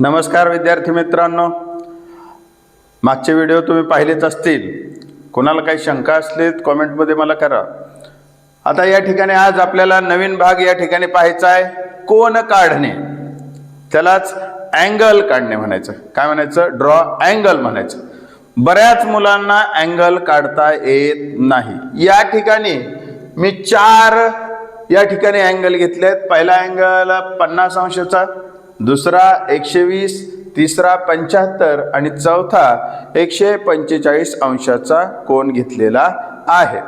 नमस्कार विद्यार्थी मित्रांनो. मागचे व्हिडिओ तुम्ही पाहिलेच असतील. कोणाला काही शंका असली कॉमेंटमध्ये मला करा. आता या ठिकाणी आज आपल्याला नवीन भाग या ठिकाणी पाहायचा आहे. कोण काढणे? त्यालाच अँगल काढणे म्हणायचं. काय म्हणायचं? ड्रॉ अँगल म्हणायचं. बऱ्याच मुलांना अँगल काढता येत नाही. या ठिकाणी मी चार या ठिकाणी अँगल घेतले आहेत पहिला अँगल पन्नास अंशाचा. दुसरा एकशे वीस तिसरा पंच्याहत्तर आणि चौथा एकशे पंचेचाळीस अंशाचा कोण घेतलेला आहे.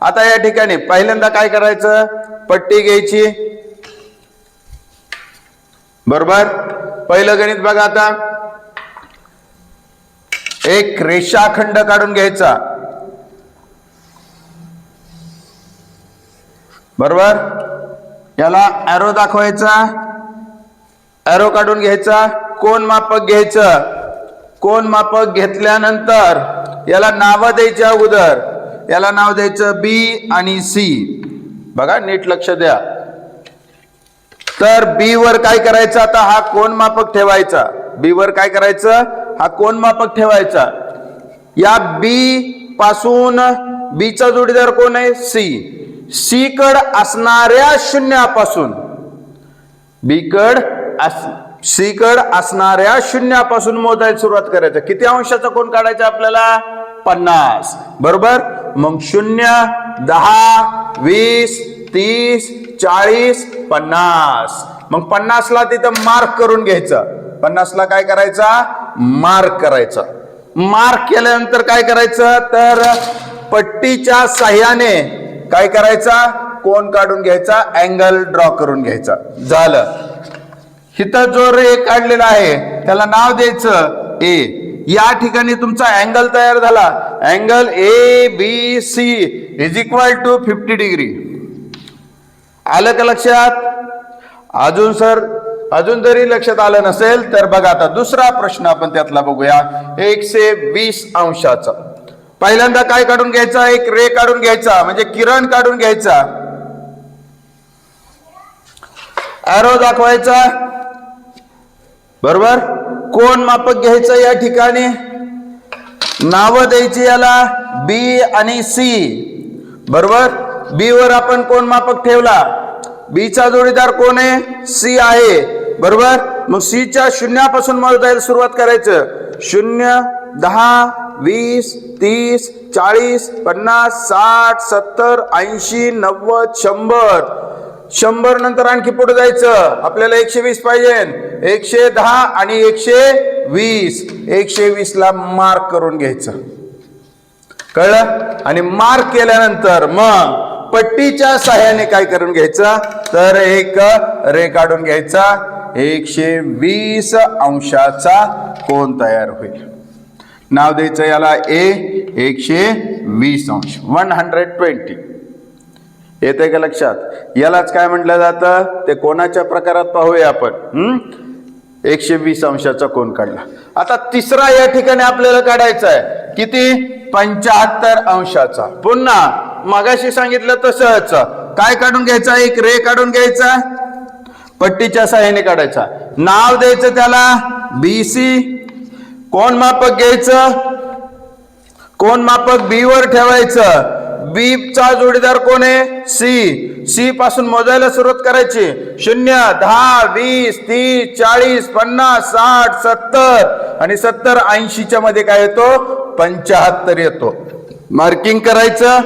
आता या ठिकाणी पहिल्यांदा काय करायचं? पट्टी घ्यायची. बरोबर? पहिलं गणित बघा आता. एक रेषाखंड काढून घ्यायचा. बरोबर? याला ॲरो दाखवायचा. ॲरो काढून घ्यायचा कोण मापक घ्यायचं? कोण मापक घेतल्यानंतर याला नावं द्यायच्या अगोदर. याला नाव द्यायचं बी आणि सी बघा नीट लक्ष द्या. तर बी वर काय करायचं? आता हा कोण मापक ठेवायचा. बी वर काय करायचं? हा कोण मापक ठेवायचा. या बी पासून बीचा जोडीदार कोण आहे? सी सी कड असणाऱ्या शून्यापासून. बी कड सीकड असणाऱ्या शून्यापासून मोजायला सुरुवात करायचं. किती अंशाचा कोण काढायचा आपल्याला? पन्नास. बरोबर? मग शून्य दहा वीस तीस चाळीस पन्नास. मग पन्नासला तिथं मार्क करून घ्यायचं. पन्नासला काय करायचा? मार्क करायचा. मार्क केल्यानंतर काय करायचं? तर पट्टीच्या साह्याने काय करायचा? कोण काढून घ्यायचा? अँगल ड्रॉ करून घ्यायचा. झालं. हिथं जो रे काढलेला आहे त्याला नाव द्यायचं ए या ठिकाणी तुमचा अँगल तयार झाला. Angle A B C is equal to fifty degree आलं का लक्षात? अजून सर अजून जरी लक्षात आलं नसेल तर बघा आता दुसरा प्रश्न आपण त्यातला बघूया. एकशे वीस अंशाचा. पहिल्यांदा काय काढून घ्यायचा? एक रे काढून घ्यायचा म्हणजे किरण काढून घ्यायचा. ॲरो दाखवायचा. बरोबर? कोण मापक घ्यायचं या ठिकाणी? नाव द्यायची याला बी आणि सी बरोबर? बी वर आपण कोण मापक ठेवला? बीचा जोडीदार कोण आहे? सी आहे. बरोबर? मग सीच्या शून्यापासून शून्यापासून मोजायला सुरुवात करायचं. शून्य दहा वीस तीस चाळीस पन्नास साठ सत्तर ऐंशी नव्वद शंभर. शंभर नंतर आणखी पुढे जायचं. आपल्याला एकशे वीस पाहिजे. एकशे दहा आणि एकशे वीस. एकशे वीस ला मार्क करून घ्यायचं. कळलं? आणि मार्क केल्यानंतर मग पट्टीच्या सहाय्याने काय करून घ्यायचं? तर एक रे काढून घ्यायचा. एकशे वीस अंशाचा कोण तयार होईल. नाव द्यायचं याला ए. एकशे वीस अंश. वन हंड्रेड ट्वेंटी येते का लक्षात? यालाच काय म्हटलं जातं? ते कोणाच्या प्रकारात पाहूया आपण. एकशे वीस अंशाचा कोण काढला. आता तिसरा या ठिकाणी आपल्याला काढायचा आहे. किती? पंचाहत्तर अंशाचा. पुन्हा मगाशी सांगितलं तसंच. काय काढून घ्यायचा? एक रे काढून घ्यायचा. पट्टीच्या सहाय्याने काढायचा. नाव द्यायचं त्याला? बी सी कोण मापक घ्यायचं? कोण मापक बी वर ठेवायचं? बी चा जोडीदार कोण आहे? सी. सी पासून मोजायला सुरुवात करायची. शून्य दहा वीस तीस चाळीस पन्नास साठ सत्तर. आणि सत्तर ऐंशीच्या मध्ये काय येतो? पंचाहत्तर येतो. मार्किंग करायचं?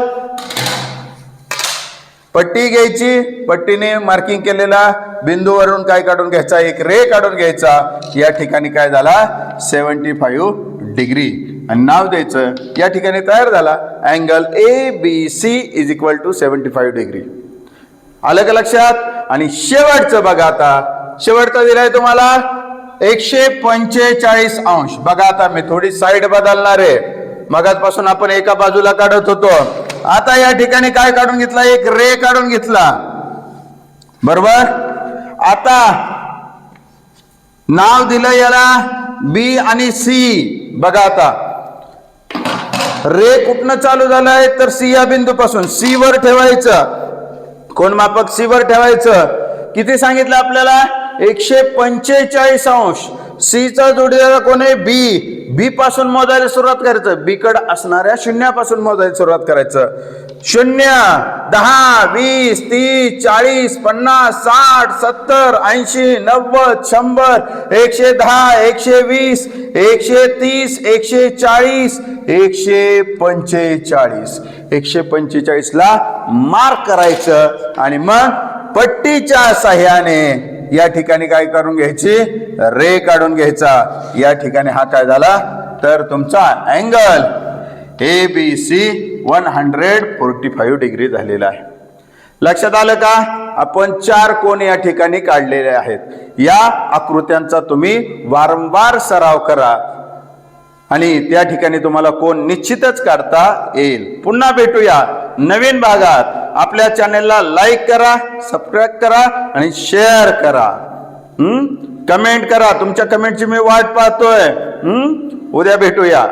पट्टी घ्यायची. पट्टीने मार्किंग केलेला बिंदूवरून काय काढून घ्यायचा? एक रे काढून घ्यायचा. या ठिकाणी काय झाला? Seventy five degree. आणि नाव द्यायचं या ठिकाणी तयार झाला angle A B C is equal to seventy five degree आलं का लक्षात? आणि शेवटचं बघा आता. शेवटचा दिलाय तुम्हाला एकशे पंचेचाळीस अंश. बघा आता मी थोडी साईड बदलणार आहे. मगाचपासून आपण एका बाजूला काढत होतो. आता या ठिकाणी काय काढून घेतला? एक रे काढून घेतला. बरोबर? आता नाव दिलं याला बी आणि सी बघा आता. रे कुठनं चालू झालाय? तर सी या बिंदूपासून. सी वर ठेवायचं. कोण मापक? सी वर ठेवायचं. किती सांगितलं आपल्याला? एकशे पंचेचाळीस अंश. सी चा जोडीदार कोण आहे? बी. बी पासून मोजायला सुरुवात करायचं. बी कड असणाऱ्या शून्यापासून मोजायला सुरुवात करायचं. शून्य दहा वीस तीस चाळीस पन्नास साठ सत्तर ऐंशी नव्वद शंभर एकशे दहा एकशे वीस एकशे तीस एकशे चाळीस एकशे पंचेचाळीस. एकशे पंचेचाळीसला मार्क करायचं आणि मग पट्टीच्या साह्याने या ठिकाणी काय करून घ्यायची? रे काढून घ्यायचा. या ठिकाणी हा काय झाला? तर तुमचा angle A B C one hundred forty five degree झालेला आहे. लक्षात आलं का? आपण चार कोण या ठिकाणी काढलेले आहेत. या आकृत्यांचा तुम्ही वारंवार सराव करा. आणि त्या ठिकाणी तुम्हाला कोण निश्चितच काढता येईल. पुन्हा भेटूया. नवीन भागात आपल्या चॅनेलला लाईक करा सबस्क्राईब करा आणि शेअर करा. हम्म? कमेंट करा. तुमच्या कमेंटची मी वाट पाहतोय. हम्म? उद्या भेटूया.